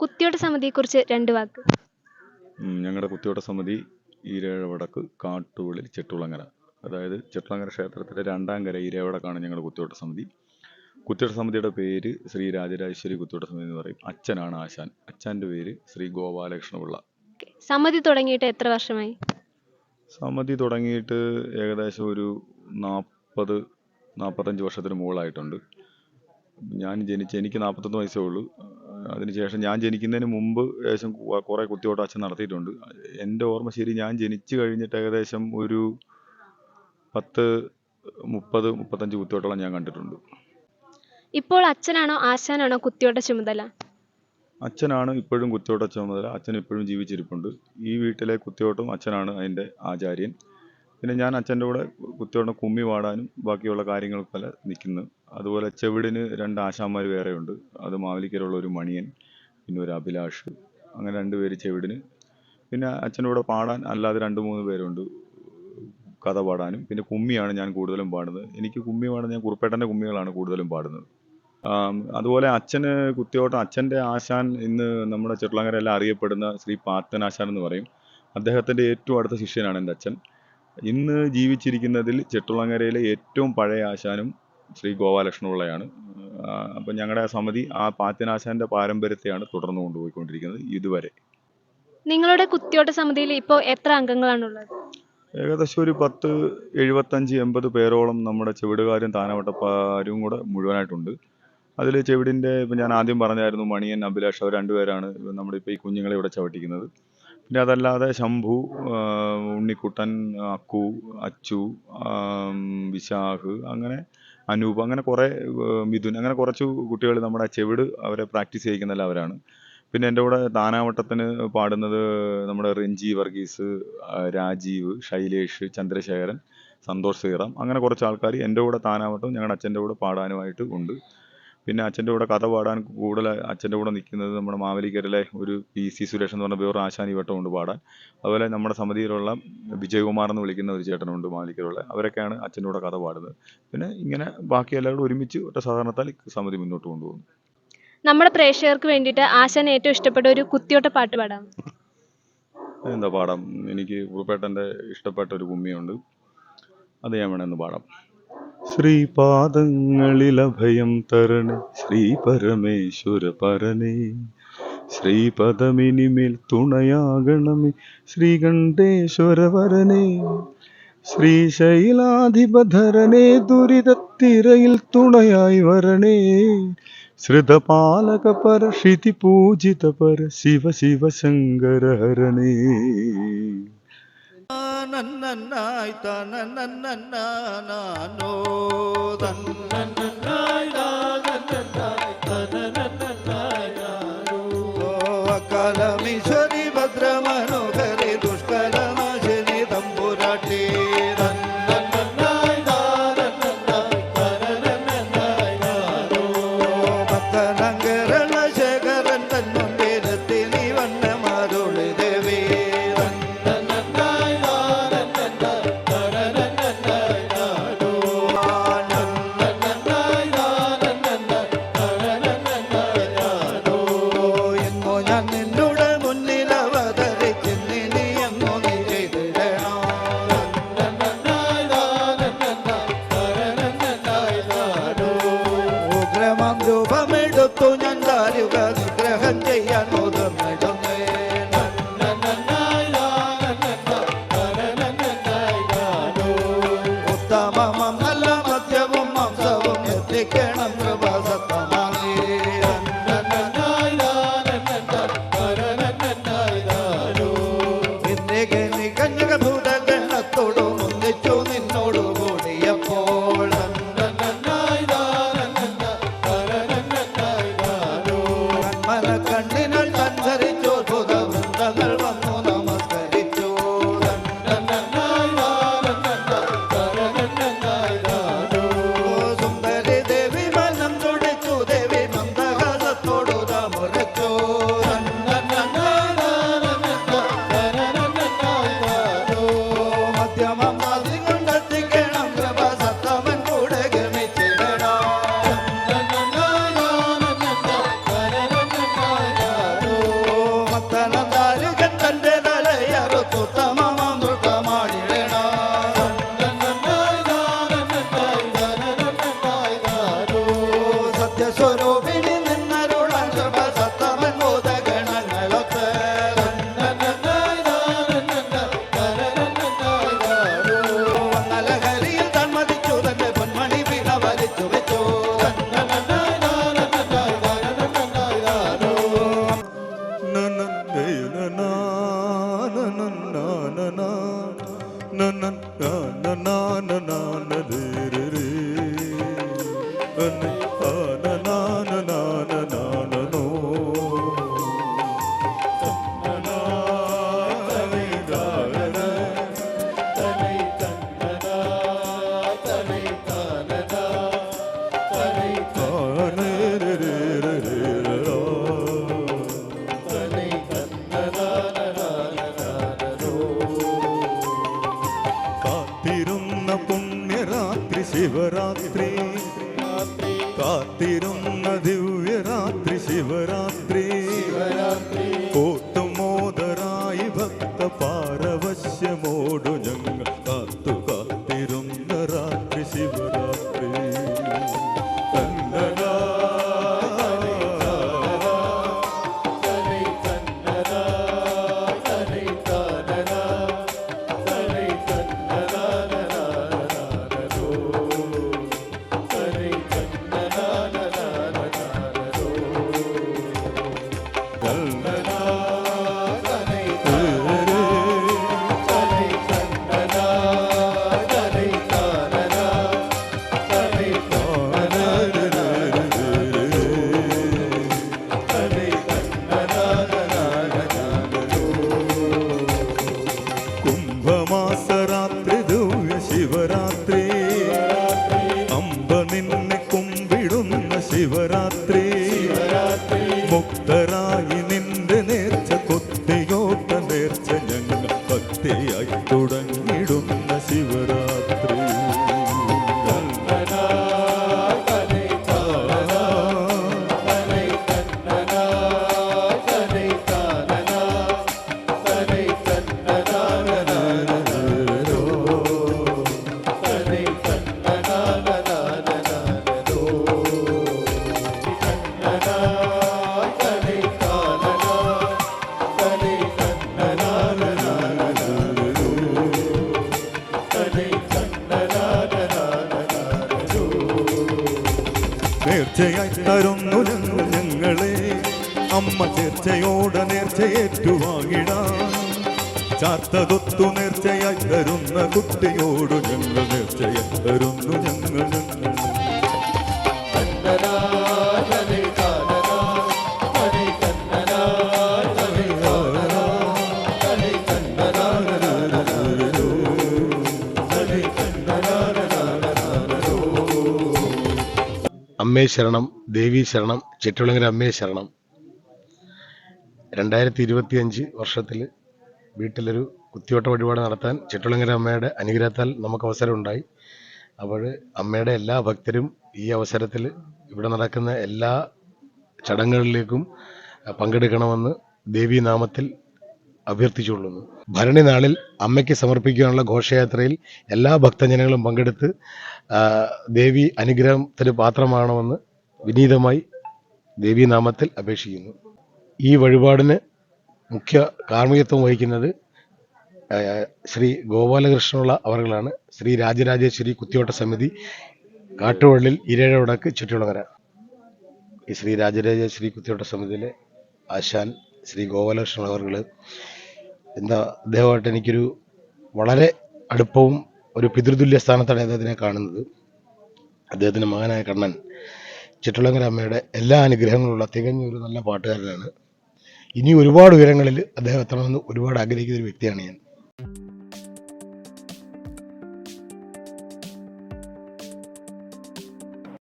കുത്തിയോട്ട സമിതിയെക്കുറിച്ച് രണ്ട് വാക്ക്. ഞങ്ങളുടെ കുത്തിയോട്ട സമിതി ഈരേഴവടക്ക് കാട്ടുകളിൽ ചെട്ടുളങ്ങര അതായത് ചെട്ടുളങ്ങര ക്ഷേത്രത്തിലെ രണ്ടാം കര ഈരേവടക്കാണ് ഞങ്ങളുടെ കുത്തിയോട്ട സമിതി. കുത്തിയോട്ട സമിതിയുടെ പേര് ശ്രീ രാജരാജേശ്വരി കുത്തിയോട്ട സമിതി എന്ന് പറയും. അച്ഛനാണ് ആശാൻ. അച്ഛന്റെ പേര് ശ്രീ ഗോപാലകൃഷ്ണപിള്ള. സമിതി തുടങ്ങിയിട്ട് എത്ര വർഷമായി? സമിതി തുടങ്ങിയിട്ട് ഏകദേശം ഒരു നാൽപ്പത് നാൽപ്പത്തഞ്ച് വർഷത്തിന് മുകളിലായിട്ടുണ്ട്. ഞാൻ ജനിച്ച എനിക്ക് നാൽപ്പത്തൊന്ന് വയസ്സേ ഉള്ളൂ. അതിനുശേഷം ഞാൻ ജനിക്കുന്നതിന് മുമ്പ് ഏകദേശം കുറേ കുത്തിയോട്ട അച്ഛൻ നടത്തിയിട്ടുണ്ട്. എന്റെ ഓർമ്മ ശരി ഞാൻ ജനിച്ചു കഴിഞ്ഞിട്ട് ഏകദേശം ഒരു പത്ത് മുപ്പത് മുപ്പത്തഞ്ച് കുത്തിയോട്ടോളം ഞാൻ കണ്ടിട്ടുണ്ട്. ഇപ്പോൾ അച്ഛനാണോ ആശാനാണോ കുത്തിയോട്ട ചുമതല? അച്ഛനാണ് ഇപ്പോഴും കുത്തിയോട്ട ചുമതല. അച്ഛൻ ഇപ്പോഴും ജീവിച്ചിരിപ്പുണ്ട്. ഈ വീട്ടിലെ കുത്തിയോട്ടം അച്ഛനാണ് അതിന്റെ ആചാര്യൻ. പിന്നെ ഞാൻ അച്ഛന്റെ കൂടെ കുത്തിയോട്ടം കുമ്മി പാടാനും ബാക്കിയുള്ള കാര്യങ്ങൾക്കെല്ലാം നിൽക്കുന്നു. അതുപോലെ ചെവിടിന് രണ്ട് ആശാന്മാർ വേറെയുണ്ട്. അത് മാവേലിക്കലുള്ള ഒരു മണിയൻ പിന്നെ ഒരു അഭിലാഷ്. അങ്ങനെ രണ്ട് പേര് ചെവിടിന്. പിന്നെ അച്ഛന്റെ കൂടെ പാടാൻ അല്ലാതെ രണ്ട് മൂന്ന് പേരുണ്ട്. കഥ പാടാനും. പിന്നെ കുമ്മിയാണ് ഞാൻ കൂടുതലും പാടുന്നത്. എനിക്ക് കുമ്മി പാടുന്ന ഞാൻ കുറുപ്പേട്ടന്റെ കുമ്മികളാണ് കൂടുതലും പാടുന്നത്. അതുപോലെ അച്ഛന് കുത്തിയോട്ടം അച്ഛന്റെ ആശാൻ ഇന്ന് നമ്മുടെ ചെറുളങ്ങരയെല്ലാം അറിയപ്പെടുന്ന ശ്രീ പാത്തൻ ആശാൻ എന്ന് പറയും. അദ്ദേഹത്തിന്റെ ഏറ്റവും അടുത്ത ശിഷ്യനാണ് എന്റെ അച്ഛൻ. ഇന്ന് ജീവിച്ചിരിക്കുന്നതിൽ ചെട്ടുളങ്ങരയിലെ ഏറ്റവും പഴയ ആശാനും ശ്രീ ഗോപാലകൃഷ്ണപിള്ളയാണ്. അപ്പം ഞങ്ങളുടെ സമിതി ആ പാത്യനാശാന്റെ പാരമ്പര്യത്തെയാണ് തുടർന്നു കൊണ്ടുപോയിക്കൊണ്ടിരിക്കുന്നത് ഇതുവരെ. നിങ്ങളുടെ കുത്തിയോട്ട സമിതിയിൽ ഇപ്പോൾ എത്ര അംഗങ്ങളാണുള്ളത്? ഏകദേശം ഒരു പത്ത് എഴുപത്തഞ്ച് എൺപത് പേരോളം നമ്മുടെ ചെവിടുകാരും താനവട്ടപ്പാരും കൂടെ മുഴുവനായിട്ടുണ്ട്. അതിൽ ചെവിടിന്റെ ഇപ്പം ഞാൻ ആദ്യം പറഞ്ഞായിരുന്നു മണിയൻ അഭിലാഷ് അവർ രണ്ടുപേരാണ് നമ്മുടെ ഇപ്പോൾ ഈ കുഞ്ഞുങ്ങളെ ഇവിടെ ചവിട്ടിക്കുന്നത്. പിന്നെ അതല്ലാതെ ശംഭു ഉണ്ണിക്കുട്ടൻ അക്കു അച്ചു വിശാഖ് അങ്ങനെ അനൂപ്. അങ്ങനെ കുറേ മിഥുൻ അങ്ങനെ കുറച്ച് കുട്ടികൾ നമ്മുടെ ചെവിട് അവരെ പ്രാക്ടീസ് ചെയ്യിക്കുന്ന അവരാണ്. പിന്നെ എന്റെ കൂടെ താനാവട്ടത്തിന് പാടുന്നത് നമ്മുടെ റിഞ്ചി വർഗീസ് രാജീവ് ശൈലേഷ് ചന്ദ്രശേഖരൻ സന്തോഷ് ശ്രീറാം അങ്ങനെ കുറച്ച് ആൾക്കാർ എന്റെ കൂടെ താനാവട്ടം ഞങ്ങളുടെ അച്ഛന്റെ കൂടെ പാടാനുമായിട്ട് ഉണ്ട്. പിന്നെ അച്ഛന്റെ കൂടെ കഥ പാടാൻ കൂടുതൽ അച്ഛന്റെ കൂടെ നിൽക്കുന്നത് നമ്മുടെ മാവേലിക്കരയിലെ ഒരു പി സി സുരേഷ് എന്ന് പറഞ്ഞ വേറൊരു ആശാനി വട്ടമുണ്ട് പാടാൻ. അതുപോലെ നമ്മുടെ സമിതിയിലുള്ള വിജയകുമാർ എന്ന് വിളിക്കുന്ന ഒരു ചേട്ടനുണ്ട് മാവേലിക്കരയുള്ള അവരൊക്കെയാണ് അച്ഛന്റെ കൂടെ കഥ പാടുന്നത്. പിന്നെ ഇങ്ങനെ ബാക്കി എല്ലാവരും ഒരുമിച്ച് ഒറ്റ സാധാരണത്താൽ സമിതി മുന്നോട്ട് കൊണ്ടുപോകുന്നു. നമ്മുടെ പ്രേക്ഷകർക്ക് വേണ്ടിയിട്ട് ആശാൻ ഏറ്റവും ഇഷ്ടപ്പെട്ട ഒരു കുത്തിയോട്ട പാട്ട് പാടാം. എന്താ പാടാം? എനിക്ക് ഉറുപ്പേട്ടന്റെ ഇഷ്ടപ്പെട്ട ഒരു കുമ്മിയുണ്ട് അത് ഞാൻ വേണമെന്ന് പാടാം. ശ്രീപാദങ്ങളിൽ അഭയം തരണേ ശ്രീ പരമേശ്വര പരനേ. ശ്രീപദമിനിമേൽ തുണയാകണമേ ശ്രീകണ്ഠേശ്വര വരനേ ശ്രീശൈലാധിപധരനേ ദുരിതത്തിരയിൽ തുണയായി വരണേ. ശ്രുതപാലക പര ക്ഷിതി പൂജിത പര ശിവ ശിവ ശങ്കര ഹരണേ ನನ್ನನ್ನಾಯ್ ತಾನ ನನ್ನನ್ನ ನಾನು ತನ್ನ ನನ್ನಾಯ್ ತಾನ ഉഗ്രമം രൂപമെടുത്തു ഞാൻ ദാരുക સત્યમ ശിവരാത്രി കാത്തിരുന്ന ദിവ്യരാത്രി ശിവരാത്രി കൂട്ടുമോദരായി ഭക്ത പാരവശ്യമോടു ഞങ്ങൾ കാത്തു. നേർച്ചയായി തരുന്നു ഞങ്ങളെ. അമ്മ ചേർച്ചയോടെ നേർച്ചയേറ്റുവാങ്ങിടാൻ ചാത്തതൊത്തു നേർച്ചയായി തരുന്ന കുട്ടിയോട് ഞങ്ങൾ നേർച്ചയായി തരുന്നു ഞങ്ങൾ ഞങ്ങൾ. അമ്മേ ശരണം ദേവി ശരണം ചെറ്റുളങ്ങര അമ്മേ ശരണം. രണ്ടായിരത്തി ഇരുപത്തി അഞ്ച് വർഷത്തിൽ വീട്ടിലൊരു കുത്തിയോട്ട വഴിപാട് നടത്താൻ ചെറ്റുളങ്ങര അമ്മയുടെ അനുഗ്രഹത്താൽ നമുക്ക് അവസരം ഉണ്ടായി അപ്പോൾ അമ്മയുടെ എല്ലാ ഭക്തരും ഈ അവസരത്തിൽ ഇവിടെ നടക്കുന്ന എല്ലാ ചടങ്ങുകളിലേക്കും പങ്കെടുക്കണമെന്ന് ദേവി നാമത്തിൽ അഭ്യർത്ഥിച്ചുകൊള്ളുന്നു. ഭരണി നാളിൽ അമ്മയ്ക്ക് സമർപ്പിക്കാനുള്ള ഘോഷയാത്രയിൽ എല്ലാ ഭക്തജനങ്ങളും പങ്കെടുത്ത് ദേവി അനുഗ്രഹത്തിന് പാത്രമാണമെന്ന് വിനീതമായി ദേവീനാമത്തിൽ അപേക്ഷിക്കുന്നു. ഈ വഴിപാടിന് മുഖ്യ കാർമ്മികത്വം വഹിക്കുന്നത് ശ്രീ ഗോപാലകൃഷ്ണനുള്ള അവർകളാണ് ശ്രീ രാജരാജേശ്വരി കുത്തിയോട്ട സമിതി കാട്ടുവള്ളിൽ ഇരേഴ വടക്ക് ചുറ്റുളങ്ങര ഈ ശ്രീ രാജരാജേശ്വരി കുത്തിയോട്ട സമിതിയിലെ ആശാൻ ശ്രീ ഗോപാലകൃഷ്ണൻ അവർകൾ എന്താ അദ്ദേഹമായിട്ട് എനിക്കൊരു വളരെ അടുപ്പവും ഒരു പിതൃതുല്യ സ്ഥാനത്താണ് അദ്ദേഹത്തിനെ കാണുന്നത്. അദ്ദേഹത്തിന്റെ മകനായ കണ്ണൻ ചിറ്റുളങ്ങര അമ്മയുടെ എല്ലാ അനുഗ്രഹങ്ങളുള്ള തികഞ്ഞ ഒരു നല്ല പാട്ടുകാരനാണ്. ഇനി ഒരുപാട് ഉയരങ്ങളിൽ അദ്ദേഹം എത്തണമെന്ന് ഒരുപാട് ആഗ്രഹിക്കുന്ന ഒരു വ്യക്തിയാണ് ഞാൻ.